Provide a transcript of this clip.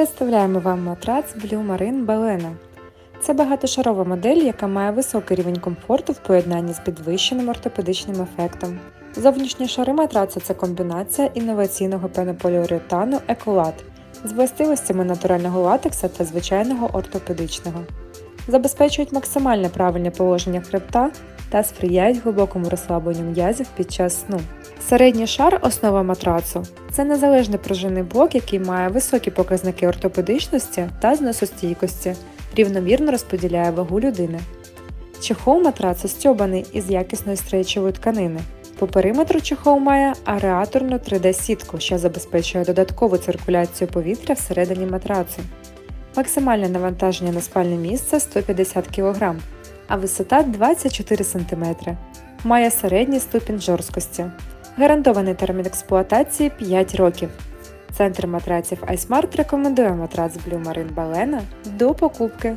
Представляємо вам матрац Blue Marine Balena. Це багатошарова модель, яка має високий рівень комфорту в поєднанні з підвищеним ортопедичним ефектом. Зовнішні шари матраца це комбінація інноваційного пенополіуретану Ecolad з властивостями натурального латекса та звичайного ортопедичного. Забезпечують максимальне правильне положення хребта та сприяють глибокому розслабленню м'язів під час сну. Середній шар основа матрацу це незалежний пружинний блок, який має високі показники ортопедичності та зносостійкості, рівномірно розподіляє вагу людини. Чехол матрацу стьобаний із якісної стрейчової тканини. По периметру чехол має ареаторну 3D-сітку, що забезпечує додаткову циркуляцію повітря всередині матрацу. Максимальне навантаження на спальне місце 150 кг, а висота 24 см. Має середній ступінь жорсткості. Гарантований термін експлуатації 5 років. Центр матраців iSmart рекомендує матрац Blue Marine Balena до покупки.